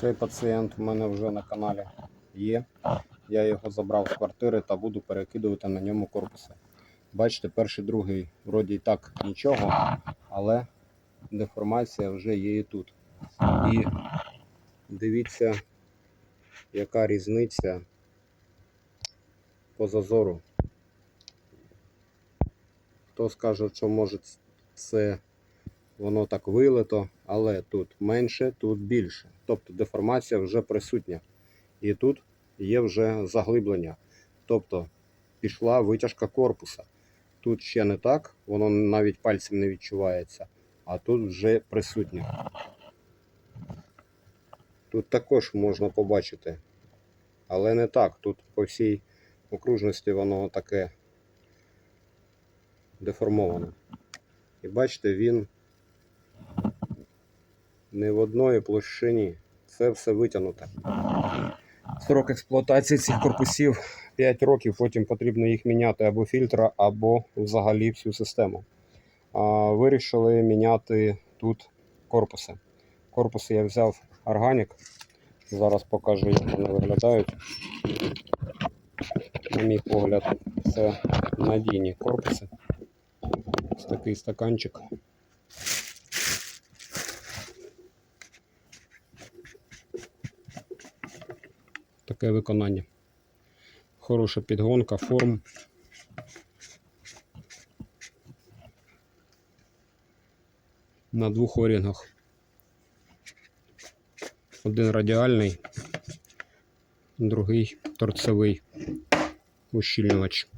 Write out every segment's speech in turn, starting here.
Цей пацієнт в мене вже на каналі є. Я його забрав з квартири та буду перекидувати на ньому корпуси. Бачите, перший, другий, вроді і так нічого, але деформація вже є і тут. І дивіться, яка різниця по зазору. Хто скаже, що може це воно так вилито, але тут менше, тут більше. Тобто деформація вже присутня. І тут є вже заглиблення. Тобто пішла витяжка корпуса. Тут ще не так, воно навіть пальцем не відчувається, а тут вже присутнє. Тут також можна побачити, але не так. Тут по всій окружності воно таке деформоване. І бачите, він не в одної площині. Це все витягнуте. Срок експлуатації цих корпусів 5 років, потім потрібно їх міняти або фільтра, або взагалі всю систему. Вирішили міняти тут корпуси. Корпуси я взяв органік. Зараз покажу, як вони виглядають. На мій погляд, це надійні корпуси. Ось такий стаканчик. Таке виконання. Хороша підгонка, форм. На двох орінгах. Один радіальний, другий торцевий ущільнювач.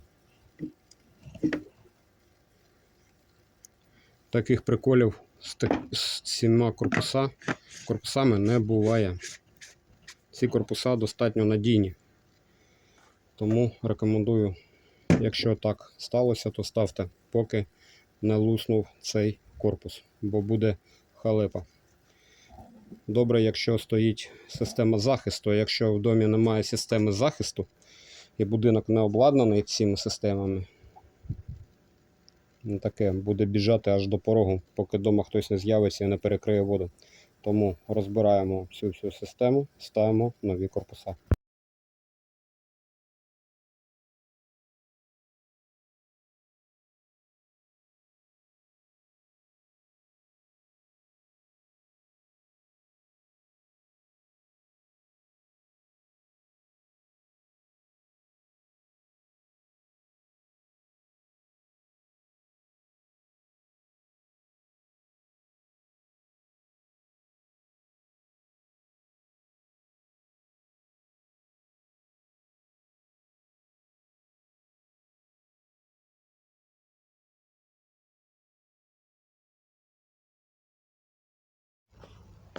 Таких приколів з, цими корпуса, корпусами не буває. Ці корпуса достатньо надійні. Тому рекомендую, якщо так сталося, то ставте, поки не луснув цей корпус, бо буде халепа. Добре, якщо стоїть система захисту, якщо в домі немає системи захисту і будинок не обладнаний цими системами, таке буде біжати аж до порогу, поки вдома хтось не з'явиться і не перекриє воду. Тому розбираємо всю всю систему, ставимо нові корпуса.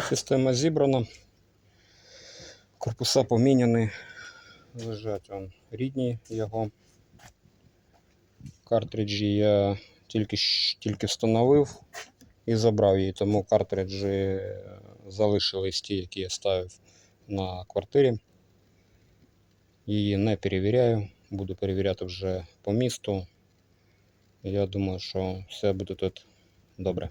Система зібрана. Корпуса поміняні. Лежать он рідні його. Картриджі я тільки, тільки встановив і забрав її, тому картриджі е, залишились ті, які я ставив на квартирі. Її не перевіряю, буду перевіряти вже по місту. Я думаю, що все буде тут добре.